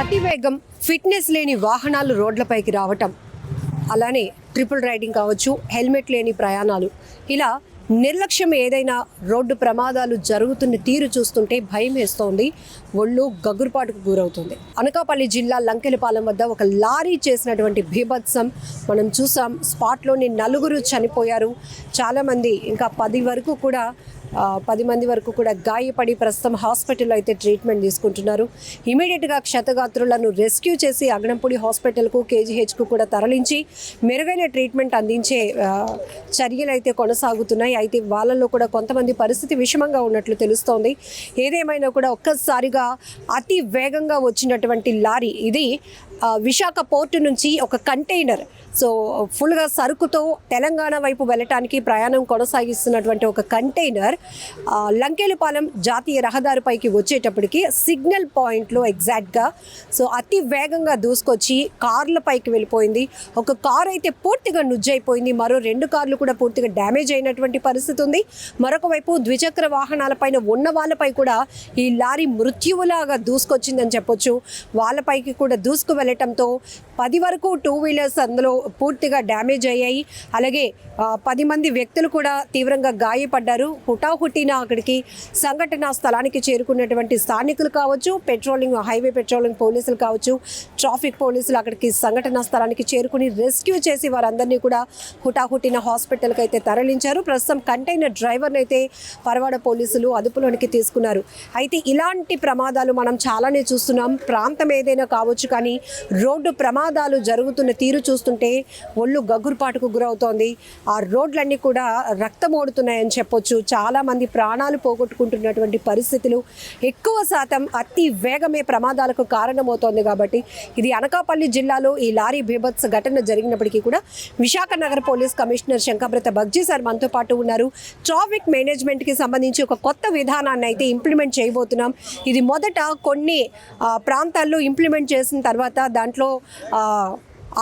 అతివేగం fitness లేని వాహనాలు రోడ్లపైకి రావటం. అలానే ట్రిపుల్ రైడింగ్ కావచ్చు హెల్మెట్ లేని ప్రయాణాలు. ఇలా నిర్లక్ష్యం ఏదైనా రోడ్డు ప్రమాదాలు జరుగుతున్న తీరు చూస్తుంటే భయం వేస్తోంది. ఒళ్ళు గగురుపాటుకు గురవుతుంది. అనకాపల్లి జిల్లా లంకెలపాలెం వద్ద ఒక లారీ చేసినటువంటి భీభత్సం మనం చూసాం. స్పాట్లోని నలుగురు చనిపోయారు. చాలామంది ఇంకా పది వరకు కూడా పది మంది వరకు కూడా గాయపడి ప్రస్తుతం హాస్పిటల్లో అయితే ట్రీట్మెంట్ తీసుకుంటున్నారు. ఇమీడియట్గా క్షతగాత్రులను రెస్క్యూ చేసి అగనంపూడి హాస్పిటల్కు కేజీహెచ్కు కూడా తరలించి మెరుగైన ట్రీట్మెంట్ అందించే చర్యలు అయితే కొనసాగుతున్నాయి. అయితే వాళ్ళలో కూడా కొంతమంది పరిస్థితి విషమంగా ఉన్నట్లు తెలుస్తోంది. ఏదేమైనా కూడా ఒక్కసారిగా అతి వేగంగా వచ్చినటువంటి లారీ ఇది విశాఖ పోర్టు నుంచి ఒక కంటైనర్. సో ఫుల్గా సరుకుతో తెలంగాణ వైపు వెళ్ళటానికి ప్రయాణం కొనసాగిస్తున్నటువంటి ఒక కంటైనర్ లంకేలపాలెం జాతీయ రహదారిపైకి వచ్చేటప్పటికి సిగ్నల్ పాయింట్లో ఎగ్జాక్ట్గా సో అతి వేగంగా దూసుకొచ్చి కార్లపైకి వెళ్ళిపోయింది. ఒక కార్ అయితే పూర్తిగా నుజ్జైపోయింది మరో రెండు కార్లు కూడా పూర్తిగా డ్యామేజ్ అయినటువంటి పరిస్థితి ఉంది. మరొక వైపు ద్విచక్ర వాహనాలపైన ఉన్న వాళ్ళపై కూడా ఈ లారీ మృత్యువులాగా దూసుకొచ్చిందని చెప్పొచ్చు. వాళ్ళపైకి కూడా దూసుకు వెళ్ళటంతో పది వరకు టూ వీలర్స్ అందులో పూర్తిగా డ్యామేజ్ అయ్యాయి. అలాగే పది మంది వ్యక్తులు కూడా తీవ్రంగా గాయపడ్డారు. హుటాహుటిన అక్కడికి సంఘటన స్థలానికి చేరుకున్నటువంటి స్థానికులు కావచ్చు పెట్రోలింగ్ హైవే పెట్రోలింగ్ పోలీసులు కావచ్చు ట్రాఫిక్ పోలీసులు అక్కడికి సంఘటనా స్థలానికి చేరుకుని రెస్క్యూ చేసి వారందరినీ కూడా హుటాహుటిన హాస్పిటల్కి అయితే తరలించారు. ప్రస్తుతం కంటైనర్ డ్రైవర్ని అయితే పరవాడ పోలీసులు అదుపులోనికి తీసుకున్నారు. అయితే ఇలాంటి ప్రమాదాలు మనం చాలానే చూస్తున్నాం. ప్రాంతం ఏదైనా కావచ్చు కానీ రోడ్డు ప్రమాదాలు జరుగుతున్న తీరు చూస్తుంటే ఒళ్ళు గగురుపాటుకు గురవుతోంది. ఆ రోడ్లన్నీ కూడా రక్తమోడుతున్నాయని చెప్పొచ్చు. చాలామంది ప్రాణాలు పోగొట్టుకుంటున్నటువంటి పరిస్థితులు ఎక్కువ శాతం అతి వేగమే ప్రమాదాలకు కారణమవుతోంది కాబట్టి ఇది అనకాపల్లి జిల్లాలో ఈ లారీ బీభత్స ఘటన జరిగినప్పటికీ కూడా విశాఖ నగర police commissioner Shankhabrata Bagchi sir మనతో పాటు ఉన్నారు. ట్రాఫిక్ మేనేజ్మెంట్కి సంబంధించి ఒక కొత్త విధానాన్ని అయితే ఇంప్లిమెంట్ చేయబోతున్నాం. ఇది మొదట కొన్ని ప్రాంతాల్లో ఇంప్లిమెంట్ చేసిన తర్వాత దాంట్లో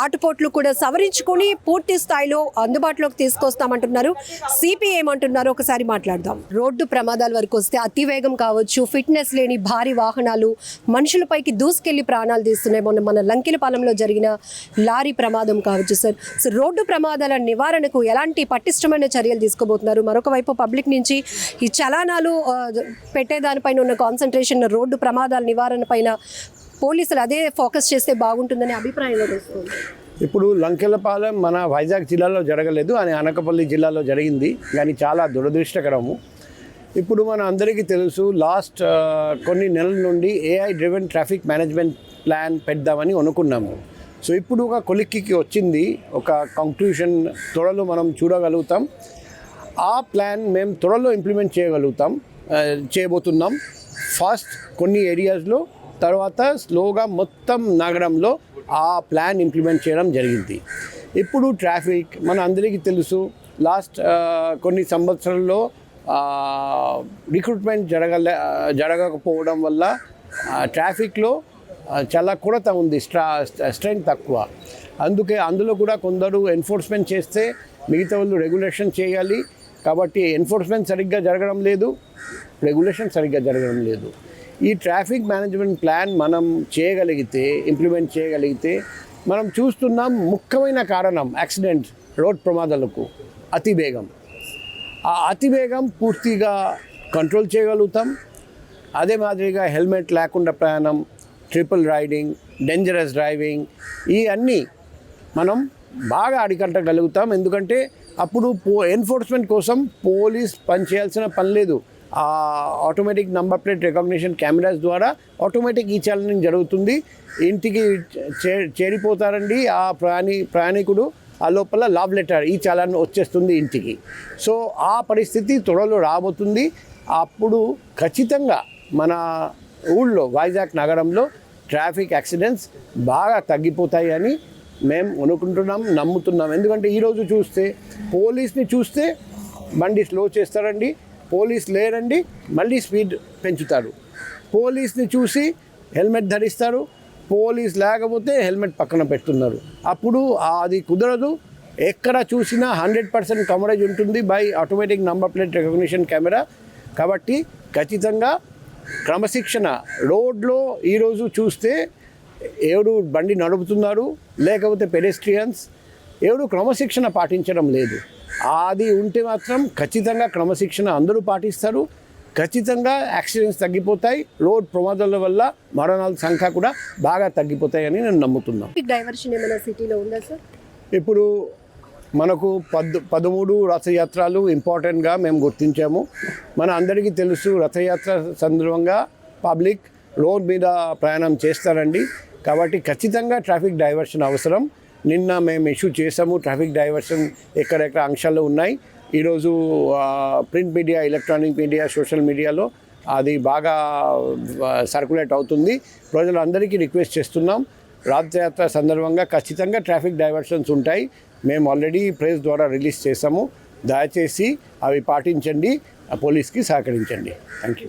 ఆటుపోట్లు కూడా సవరించుకొని పూర్తి స్థాయిలో అందుబాటులోకి తీసుకొస్తామంటున్నారు. సిపి ఏమంటున్నారో ఒకసారి మాట్లాడదాం. రోడ్డు ప్రమాదాల వరకు వస్తే అతివేగం కావచ్చు ఫిట్నెస్ లేని భారీ వాహనాలు మనుషులపైకి దూసుకెళ్ళి ప్రాణాలు తీస్తున్నాయి. మొన్న మన లంకిలపాలెంలో జరిగిన లారీ ప్రమాదం కావచ్చు. సార్ సో రోడ్డు ప్రమాదాల నివారణకు ఎలాంటి పటిష్టమైన చర్యలు తీసుకోబోతున్నారు? మరొక వైపు పబ్లిక్ నుంచి ఈ చలానాలు పెట్టేదానిపైన ఉన్న కాన్సన్ట్రేషన్ రోడ్డు ప్రమాదాల నివారణ పైన పోలీసులు అదే ఫోకస్ చేస్తే బాగుంటుందని అభిప్రాయం వస్తుంది? ఇప్పుడు లంకెలపాలెం మన వైజాగ్ జిల్లాలో జరగలేదు అని అనకపల్లి జిల్లాలో జరిగింది కానీ చాలా దురదృష్టకరము. ఇప్పుడు మన అందరికీ తెలుసు లాస్ట్ కొన్ని నెలల నుండి AI driven traffic management plan పెడదామని అనుకున్నాము. సో ఇప్పుడు ఒక కొలిక్కి వచ్చింది ఒక కంక్లూషన్ త్వరలో మనం చూడగలుగుతాం. ఆ ప్లాన్ మేము త్వరలో ఇంప్లిమెంట్ చేయగలుగుతాం చేయబోతున్నాం. ఫస్ట్ కొన్ని ఏరియాస్లో తర్వాత స్లోగా మొత్తం నగరంలో ఆ ప్లాన్ ఇంప్లిమెంట్ చేయడం జరిగింది. ఇప్పుడు ట్రాఫిక్ మన అందరికీ తెలుసు. లాస్ట్ కొన్ని సంవత్సరాల్లో రిక్రూట్మెంట్ జరగలే జరగకపోవడం వల్ల ట్రాఫిక్లో చాలా కొరత ఉంది స్ట్రా స్ట్రెంత్ తక్కువ. అందుకే అందులో కూడా కొందరు ఎన్ఫోర్స్మెంట్ చేస్తే మిగతా వాళ్ళు రెగ్యులేషన్ చేయాలి. కాబట్టి ఎన్ఫోర్స్మెంట్ సరిగ్గా జరగడం లేదు రెగ్యులేషన్ సరిగ్గా జరగడం లేదు. ఈ ట్రాఫిక్ మేనేజ్మెంట్ ప్లాన్ మనం చేయగలిగితే ఇంప్లిమెంట్ చేయగలిగితే మనం చూస్తున్నాం ముఖ్యమైన కారణం యాక్సిడెంట్ రోడ్ ప్రమాదాలకు అతి వేగం. ఆ అతి వేగం పూర్తిగా కంట్రోల్ చేయగలుగుతాం. అదే మాదిరిగా హెల్మెట్ లేకుండా ప్రయాణం ట్రిపుల్ రైడింగ్ డేంజరస్ డ్రైవింగ్ ఈ అన్నీ మనం బాగా అడికట్టగలుగుతాం ఎందుకంటే అప్పుడు పో ఎన్ఫోర్స్మెంట్ కోసం పోలీస్ పని చేయాల్సిన పని లేదు. Automatic number plate recognition cameras ద్వారా ఆటోమేటిక్ ఈ చాలనింగ్ జరుగుతుంది. ఇంటికి చే చేరిపోతారండి. ఆ ప్రయాణి ప్రయాణికుడు ఆ లోపల లావ్ లెటర్ ఈ చాలాన్ వచ్చేస్తుంది ఇంటికి. సో ఆ పరిస్థితి త్వరలో రాబోతుంది. అప్పుడు ఖచ్చితంగా మన ఊళ్ళో వైజాగ్ నగరంలో ట్రాఫిక్ యాక్సిడెంట్స్ బాగా తగ్గిపోతాయి అని మేము అనుకుంటున్నాం నమ్ముతున్నాం. ఎందుకంటే ఈరోజు చూస్తే పోలీస్ని చూస్తే బండి స్లో చేస్తారండి. పోలీస్ లేరండి మళ్ళీ స్పీడ్ పెంచుతారు. పోలీస్ని చూసి హెల్మెట్ ధరిస్తారు పోలీస్ లేకపోతే హెల్మెట్ పక్కన పెడుతున్నారు. అప్పుడు అది కుదరదు ఎక్కడ చూసినా హండ్రెడ్ పర్సెంట్ కవరేజ్ ఉంటుంది by automatic number plate recognition camera. కాబట్టి ఖచ్చితంగా క్రమశిక్షణ రోడ్లో ఈరోజు చూస్తే ఎవడు బండి నడుపుతున్నారు లేకపోతే పెడెస్ట్రియన్స్ ఎవడు క్రమశిక్షణ పాటించడం లేదు. అది ఉంటే మాత్రం ఖచ్చితంగా క్రమశిక్షణ అందరూ పాటిస్తారు. ఖచ్చితంగా యాక్సిడెంట్స్ తగ్గిపోతాయి. రోడ్ ప్రమాదాల వల్ల మరణాల సంఖ్య కూడా బాగా తగ్గిపోతాయని నేను నమ్ముతున్నాను. డైవర్షన్ ఏమైనా సిటీలో ఉందా సార్? ఇప్పుడు మనకు పద్ పదమూడు రథయాత్రలు ఇంపార్టెంట్గా మేము గుర్తించాము. మన అందరికీ తెలుసు రథయాత్ర సందర్భంగా పబ్లిక్ రోడ్ మీద ప్రయాణం చేస్తారండి. కాబట్టి ఖచ్చితంగా ట్రాఫిక్ డైవర్షన్ అవసరం. నిన్న మేము ఇష్యూ చేసాము ట్రాఫిక్ డైవర్షన్ ఎక్కడెక్కడ అంశాలు ఉన్నాయి. ఈరోజు print media electronic media social మీడియాలో అది బాగా సర్క్యులేట్ అవుతుంది. ప్రజలందరికీ రిక్వెస్ట్ చేస్తున్నాం రథయాత్ర సందర్భంగా ఖచ్చితంగా ట్రాఫిక్ డైవర్షన్స్ ఉంటాయి. మేము ఆల్రెడీ ప్రెస్ ద్వారా రిలీజ్ చేసాము. దయచేసి అవి పాటించండి పోలీస్కి సహకరించండి. Thank you